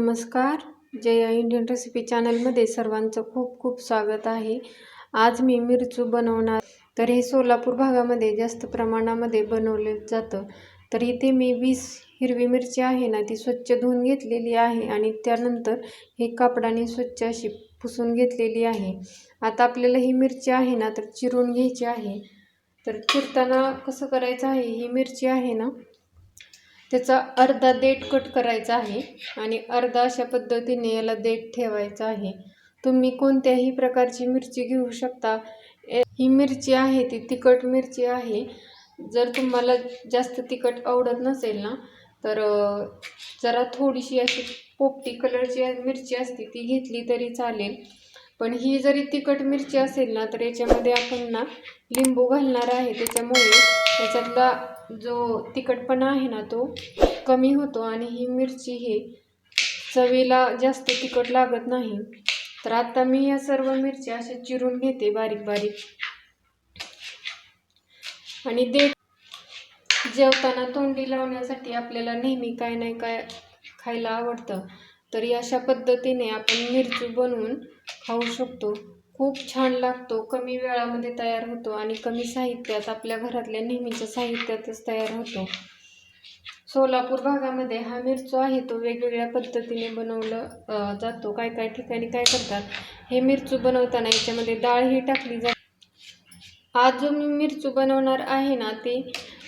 नमस्कार. Jaya Indian recipe चॅनलमध्ये सर्वांचं खूप खूप स्वागत आहे. आज मी मिरचू बनवणार. तर हे सोलापूर भागामध्ये जास्त प्रमाणामध्ये बनवले जातं. तर इथे मी वीस हिरवी मिरची आहे ना ती स्वच्छ धुवून घेतलेली आहे आणि त्यानंतर हे कापडाने स्वच्छ अशी पुसून घेतलेली आहे. आता आपल्याला ही मिरची आहे ना तर चिरून घ्यायची आहे. तर चिरताना कसं करायचं आहे ही मिरची आहे ना त्याचा अर्धा देठ कट करायचा आहे आणि अर्धा अशा पद्धतीने याला देठ ठेवायचा आहे. तुम्ही कोणत्याही प्रकारची मिरची घेऊ शकता. ए- ही मिरची आहे ती तिखट मिरची आहे. जर तुम्हाला जास्त तिखट आवडत नसेल ना तर जरा थोडीशी अशी पोपटी कलरची मिरची असते ती घेतली तरी चालेल. पण ही जरी तिखट मिरची असेल ना तर याच्यामध्ये आपण ना लिंबू घालणार आहे. त्याच्यामुळे त्याच्यातला जो तिखटपणा आहे ना तो कमी होतो आणि ही मिरची हे चवीला जास्त तिखट लागत नाही. तर आता मी या सर्व मिरच्या अशा चिरून घेते बारीक बारीक. आणि देठ जेवताना तोंडी लावण्यासाठी आपल्याला नेहमी काय नाही काय खायला आवडतं. तर अशा पद्धतीने आपण मिरची बनवून खाऊ शकतो. खूप छान लागतो. कमी वेळामध्ये तयार होतो आणि कमी साहित्यात आपल्या घरातल्या नेहमीच्या साहित्यातच तयार होतो. सोलापूर भागामध्ये हा मिरचो आहे. तो वेगवेगळ्या पद्धतीने बनवलं जातो. काय काय ठिकाणी काय करतात? हे मिरचू बनवताना याच्यामध्ये डाळही टाकली जाते. आज जो मी मिरचू बनवणार आहे ना ते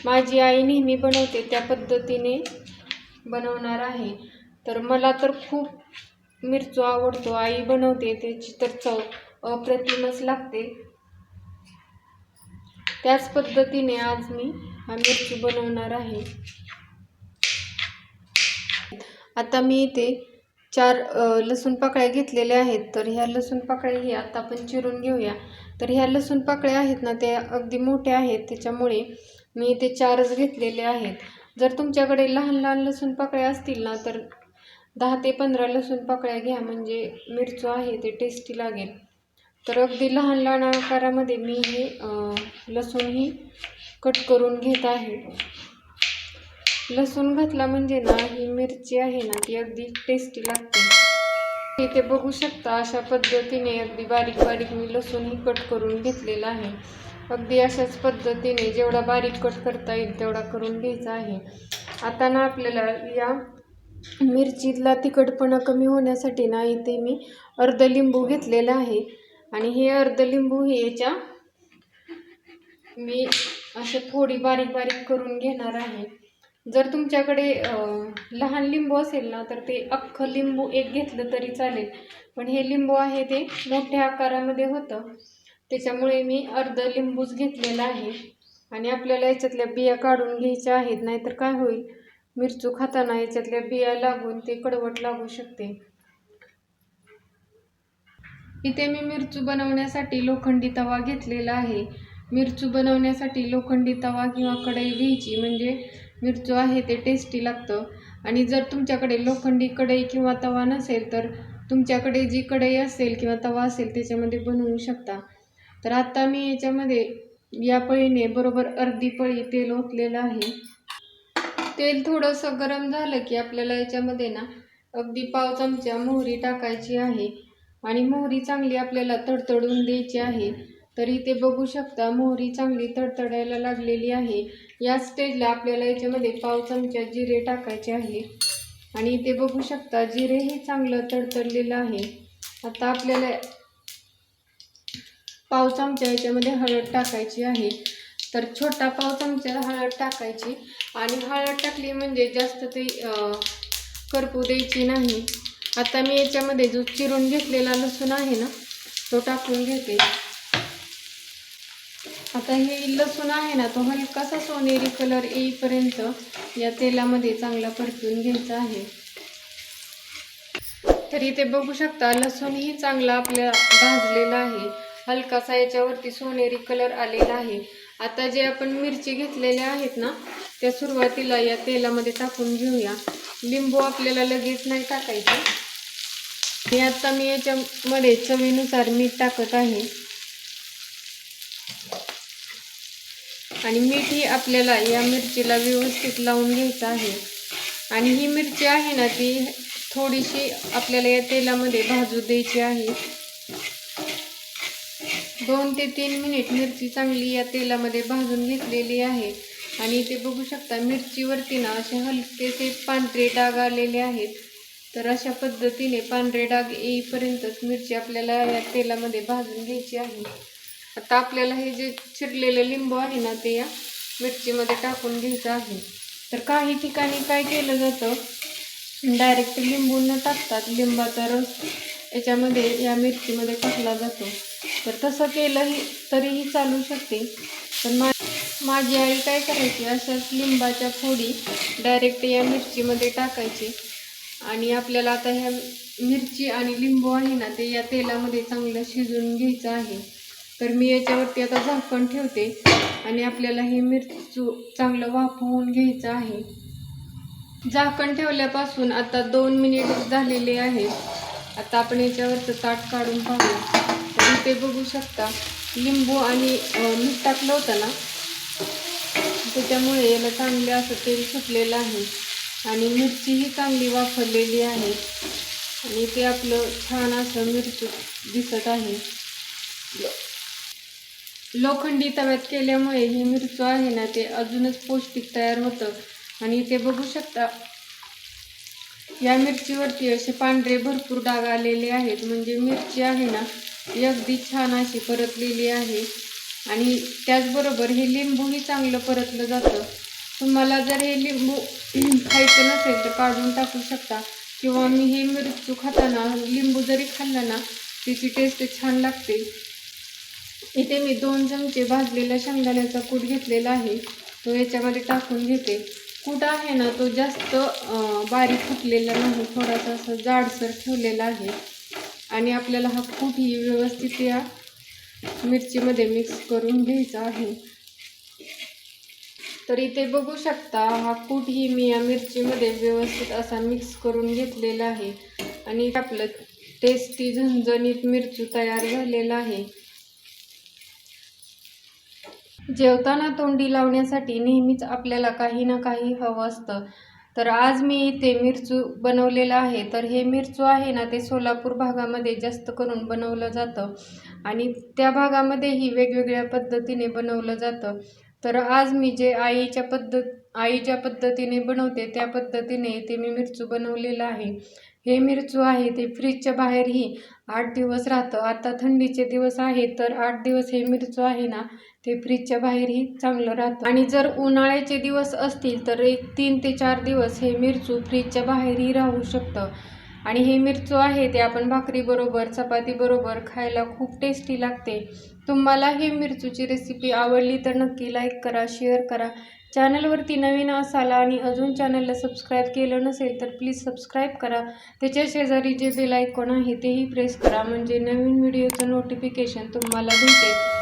माझी आई नेहमी बनवते. त्या पद्धतीने बनवणार आहे. तर मला तर खूप मिरचू आवडतो आई बनवते त्याची तर चव अप्रतिमच लागते. त्याच पद्धतीने आज मी हा मिरची बनवणार आहे. आता मी इथे चार लसूण पाकळ्या घेतलेल्या आहेत. तर ह्या लसूण पाकळ्या ही आता आपण चिरून घेऊया. तर ह्या लसूण पाकळ्या आहेत ना त्या अगदी मोठ्या आहेत. त्याच्यामुळे मी इथे चारच घेतलेले आहेत. जर तुमच्याकडे लहान लहान लसूण पाकळ्या असतील ना तर दहा ते पंधरा लसूण पाकळ्या घ्या म्हणजे मिरचू आहे ते टेस्टी लागेल. तर अगदी लहान लहान आकारामध्ये मी हे लसूणही लसूण ही कट करून घेत आहे. लसूण घातला म्हणजे ना ही मिरची आहे ना ती अगदी टेस्टी लागते. इथे बघू शकता अशा पद्धतीने अगदी बारीक बारीक मी लसूण ही कट करून घेतलेला आहे. अगदी अशाच पद्धतीने जेवढा बारीक कट करता येईल तेवढा करून घ्यायचा आहे. आता ना आपल्याला या मिरचीतला तिखटपणा कमी होण्यासाठी ना इथे मी अर्ध लिंबू घेतलेला आहे. आणि हे अर्ध लिंबू हे याच्या मी असे थोडी बारीक बारीक करून घेणार आहे. जर तुमच्याकडे लहान लिंबू असेल ना तर ते अख्खं लिंबू एक घेतलं तरी चालेल. पण हे लिंबू आहे ते मोठ्या आकारामध्ये होतं. त्याच्यामुळे मी अर्ध लिंबूच घेतलेला आहे. आणि आपल्याला याच्यातल्या बिया काढून घ्यायच्या आहेत नाहीतर काय होईल? मिरचू खाताना याच्यातल्या बिया लागून ते कडवट लागू शकते. इथे मी मिरचू बनवण्यासाठी लोखंडी तवा घेतलेला आहे. मिरचू बनवण्यासाठी लोखंडी तवा किंवा कढई घ्यायची म्हणजे मिरचू आहे ते टेस्टी लागतं. आणि जर तुमच्याकडे लोखंडी कढई किंवा तवा नसेल तर तुमच्याकडे जी कढई असेल किंवा तवा असेल त्याच्यामध्ये बनवू शकता. तर आत्ता मी याच्यामध्ये या पळीने बरोबर अर्धी पळी तेल ओतलेलं आहे. तेल थोडंसं गरम झालं की आपल्याला याच्यामध्ये ना अगदी पाव चमचा मोहरी टाकायची आहे. आणि मोहरी चांगली आपल्याला तडतडून द्यायची आहे. तर इथे बघू शकता मोहरी चांगली तडतडायला लागलेली आहे. या स्टेजला आपल्याला याच्यामध्ये पाव चमचा जिरे टाकायचे आहे. आणि इथे बघू शकता जिरे हे चांगलं तडतडलेलं आहे. आता आपल्याला पाव चमचा याच्यामध्ये हळद टाकायची आहे. तर छोटा पाव चमचा हळद टाकायची आणि हळद टाकली म्हणजे जास्त ते करपू द्यायची नाही. आता मी याच्यामध्ये जो चिरून घेतलेला लसूण आहे ना तो टाकून घेते. आता हे लसूण आहे ना तो हलकासा सोनेरी कलर येईपर्यंत या तेलामध्ये चांगला परतून घ्यायचा आहे. तर इथे बघू शकता लसूणही चांगला आपल्या भाजलेला आहे. हलकासा याच्यावरती सोनेरी कलर आलेला आहे. आता जे आपण मिरची घेतलेल्या आहेत ना त्या सुरुवातीला या तेलामध्ये टाकून घेऊया. लिंबू आपल्याला लगेच नाही टाकायचं. हे आता मी याच्यामध्ये चवीनुसार मीठ टाकत आहे. आणि मीठ ही आपल्याला या मिरचीला व्यवस्थित लावून घ्यायचं आहे. आणि ही मिरची आहे ना ती थोडीशी आपल्याला या तेलामध्ये भाजू द्यायची आहे. दोन ते तीन मिनिट मिरची चांगली या तेलामध्ये भाजून घेतलेली आहे. आणि इथे बघू शकता मिरचीवरती ना असे हलकेसे पांढरे डाग आलेले आहेत. तर अशा पद्धतीने पांढरे डाग येईपर्यंतच मिरची आपल्याला या तेलामध्ये भाजून घ्यायची आहे. आता आपल्याला हे जे चिरलेलं लिंबू आहे ना ते या मिरचीमध्ये टाकून घ्यायचं आहे. तर काही ठिकाणी काय केलं जातं डायरेक्ट लिंबू न टाकतात लिंबाचा रस याच्यामध्ये या मिरचीमध्ये टाकला जातो. तर तसं केलंही तरीही चालू शकते. पण मा माझी आई काय करायची अशाच लिंबाच्या फोडी डायरेक्ट या मिरचीमध्ये टाकायची. आणि आपल्याला आता ह्या मिरची आणि लिंबू आहे ना ते या तेलामध्ये चांगलं शिजवून घ्यायचं आहे. तर मी याच्यावरती आता झाकण ठेवते आणि आपल्याला हे मिरचू चांगलं वाफवून घ्यायचं आहे. झाकण ठेवल्यापासून आता दोन मिनिट झालेले आहेत आता आपण याच्यावरचं ताट काढून पाहूया इथे बघू शकता. लिंबू आणि मीठ टाकलं होतं ना? त्याच्यामुळे याला चांगलं असं तेल सुटलेलं आहे. आणि मिरचीही चांगली वापरलेली आहे. आणि ते आपलं छान असं मिरची दिसत आहे. लोखंडी तव्यात केल्यामुळे हे मिरचू आहे ना ते अजूनच पौष्टिक तयार होतं. आणि ते बघू शकता या मिरचीवरती असे पांढरे भरपूर डाग आलेले आहेत. म्हणजे मिरची आहे ना अगदी छान अशी परतलेली आहे. आणि त्याचबरोबर हे लिंबूही चांगलं परतलं जातं. तुम्हाला जर हे लिंबू खायचं नसेल तर काढून टाकू शकता. किंवा मी हे मिरचू खाताना लिंबू जरी खाल्लं ना त्याची टेस्ट छान लागते. इथे मी दोन चमचे भाजलेला शेंगदाण्याचा कूट घेतलेला आहे. तो याच्यामध्ये टाकून घेते. कूट आहे ना तो जास्त बारीक फुटलेला नाही. थोडासा असं जाडसर ठेवलेला आहे. आणि आपल्याला हा कूटही व्यवस्थित या मिरचीमध्ये मिक्स करून घ्यायचा आहे. तर इथे बघू शकता हा कूटही मी या मिरचीमध्ये व्यवस्थित असा मिक्स करून घेतलेला आहे. आणि आपलं टेस्टी झणझणीत मिरचू तयार झालेला आहे. जेवताना तोंडी लावण्यासाठी नेहमीच आपल्याला काही ना काही हवं असतं. तर आज मी इथे मिरचू बनवलेलं आहे. तर हे मिरचू आहे ना ते सोलापूर भागामध्ये जास्त करून बनवलं जातं. आणि त्या भागामध्येही वेगवेगळ्या पद्धतीने बनवलं जातं. तर आज मी जे आईच्या पद्धत आई ज्या पद्धतीने बनवते त्या पद्धतीने ते मी मिरचू बनवलेलं आहे. हे मिरचू आहे ते फ्रीजच्या बाहेरही आठ दिवस राहतं. आता थंडीचे दिवस आहे तर आठ दिवस हे मिरचू आहे ना ते फ्रीजच्या बाहेरही चांगलं राहतं. आणि जर उन्हाळ्याचे दिवस असतील तर एक तीन ते चार दिवस हे मिरचू फ्रीजच्या बाहेरही राहू शकतं. आणि हे मिरचू आहे ते आपण भाकरीबरोबर चपातीबरोबर खायला खूप टेस्टी लागते. तुम्हाला ही मिरचूची रेसिपी आवडली तर नक्की लाईक करा शेअर करा. चॅनलवरती नवीन असाल आणि अजून चॅनलला सबस्क्राईब केलं नसेल तर प्लीज सबस्क्राईब करा. त्याच्या शेजारी जे बेल आयकॉन आहे तेही प्रेस करा. म्हणजे नवीन व्हिडिओचं नोटिफिकेशन तुम्हाला भेटेल.